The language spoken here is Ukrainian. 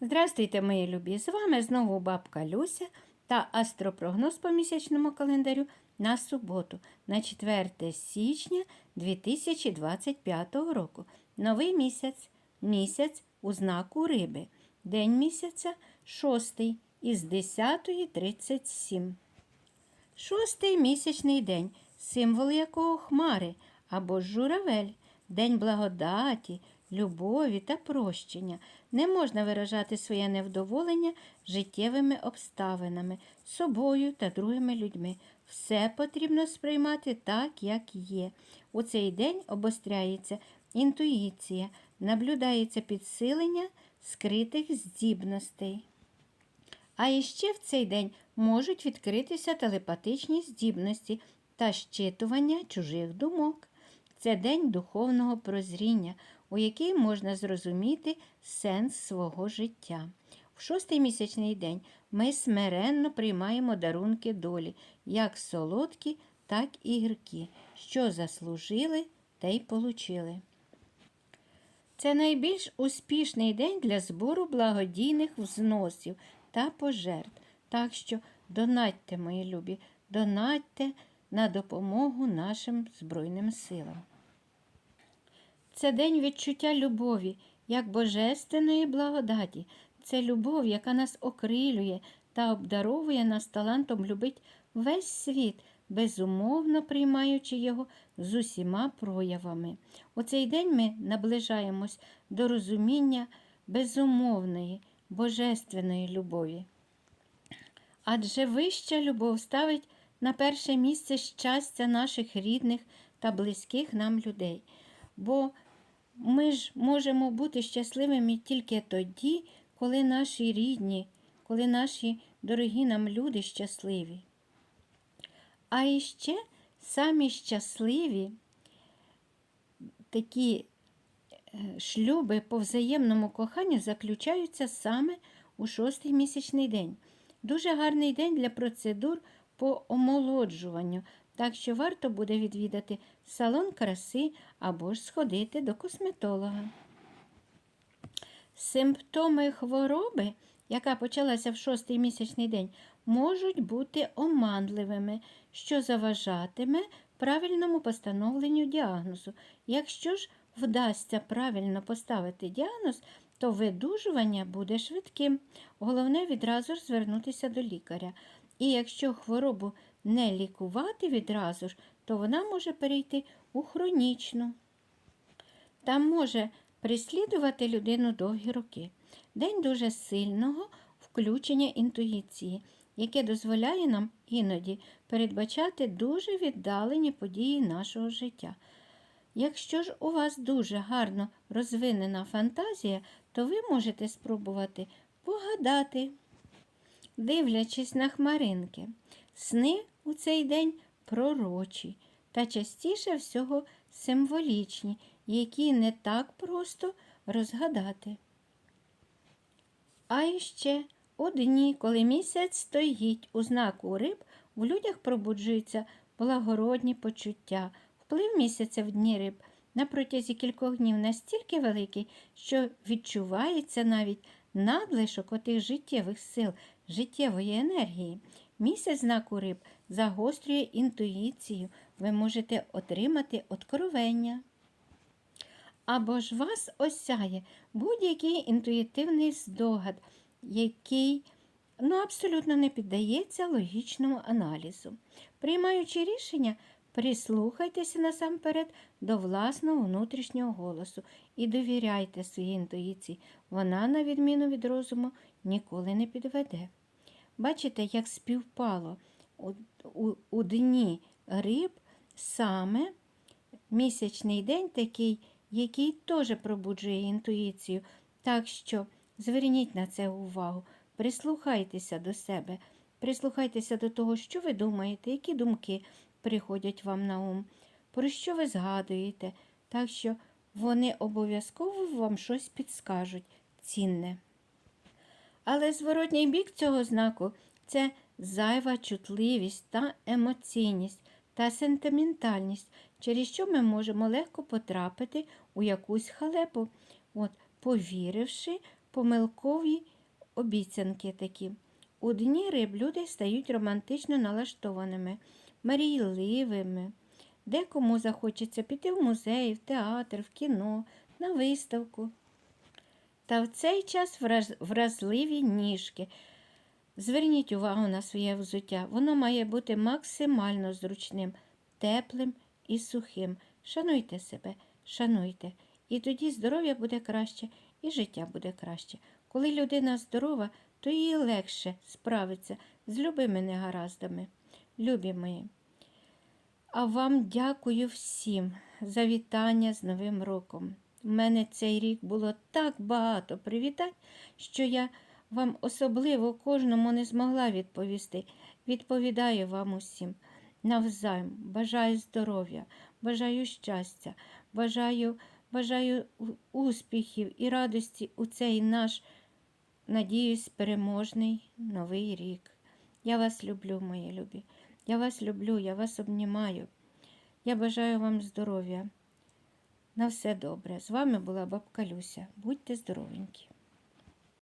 Здрастуйте, мої любі! З вами знову бабка Люся та астропрогноз по місячному календарю на суботу, на 4 січня 2025 року. Новий місяць, місяць у знаку риби. День місяця 6 із 10.37. Шостий місячний день, символ якого хмари або журавель, день благодаті, любові та прощення. Не можна виражати своє невдоволення життєвими обставинами, собою та другими людьми. Все потрібно сприймати так, як є. У цей день обостряється інтуїція, наблюдається підсилення скритих здібностей. А іще в цей день можуть відкритися телепатичні здібності та щитування чужих думок. Це день духовного прозріння, у який можна зрозуміти сенс свого життя. В шостий місячний день ми смиренно приймаємо дарунки долі, як солодкі, так і гіркі, що заслужили, те й получили. Це найбільш успішний день для збору благодійних взносів та пожертв. Так що донатьте, мої любі, донатьте на допомогу нашим Збройним силам. Це день відчуття любові, як божественної благодаті. Це любов, яка нас окрилює та обдаровує нас талантом любить весь світ, безумовно приймаючи його з усіма проявами. У цей день ми наближаємось до розуміння безумовної, божественної любові. Адже вища любов ставить на перше місце щастя наших рідних та близьких нам людей. Бо ми ж можемо бути щасливими тільки тоді, коли наші рідні, коли наші дорогі нам люди щасливі. А іще самі щасливі такі е, шлюби по взаємному коханню заключаються саме у шостий місячний день. Дуже гарний день для процедур по омолоджуванню, так що варто буде відвідати салон краси або ж сходити до косметолога. Симптоми хвороби, яка почалася в шостий місячний день, можуть бути оманливими, що заважатиме правильному постановленню діагнозу. Якщо ж вдасться правильно поставити діагноз, то видужування буде швидким. Головне відразу ж звернутися до лікаря. І якщо хворобу не лікувати відразу ж, то вона може перейти у хронічну. Там може прислідувати людину довгі роки. День дуже сильного включення інтуїції, яке дозволяє нам іноді передбачати дуже віддалені події нашого життя. Якщо ж у вас дуже гарно розвинена фантазія, то ви можете спробувати погадати, дивлячись на хмаринки. Сни у цей день пророчі та частіше всього символічні, які не так просто розгадати. А іще у дні, коли місяць стоїть у знаку риб, в людях пробуджуються благородні почуття. Вплив місяця в дні риб на протязі кількох днів настільки великий, що відчувається навіть надлишок отих життєвих сил, життєвої енергії. Місяць знаку риб загострює інтуїцію, ви можете отримати откровення. Або ж вас осяє будь-який інтуїтивний здогад, який ну, абсолютно не піддається логічному аналізу. Приймаючи рішення, прислухайтеся насамперед до власного внутрішнього голосу і довіряйте своїй інтуїції. Вона, на відміну від розуму, ніколи не підведе. Бачите, як співпало у, у, у дні риб саме місячний день такий, який теж пробуджує інтуїцію. Так що зверніть на це увагу, прислухайтеся до себе, прислухайтеся до того, що ви думаєте, які думки приходять вам на ум, про що ви згадуєте, так що вони обов'язково вам щось підскажуть цінне. Але зворотній бік цього знаку це зайва чутливість та емоційність та сентиментальність, через що ми можемо легко потрапити у якусь халепу, от, повіривши помилкові обіцянки такі. У дні риб люди стають романтично налаштованими, мрійливими. Декому захочеться піти в музей, в театр, в кіно, на виставку. Та в цей час враз- вразливі ніжки. Зверніть увагу на своє взуття. Воно має бути максимально зручним, теплим і сухим. Шануйте себе, шануйте. І тоді здоров'я буде краще, і життя буде краще. Коли людина здорова, то їй легше справиться з любими негараздами. Любі мої. А вам дякую всім за вітання з Новим роком. У мене цей рік було так багато привітань, що я вам особливо кожному не змогла відповісти. Відповідаю вам усім. Навзаєм бажаю здоров'я, бажаю щастя, бажаю, бажаю успіхів і радості у цей наш, надіюсь, переможний новий рік. Я вас люблю, мої любі. Я вас люблю, я вас обнімаю. Я бажаю вам здоров'я. На все добре. З вами була бабка Люся. Будьте здоровенькі.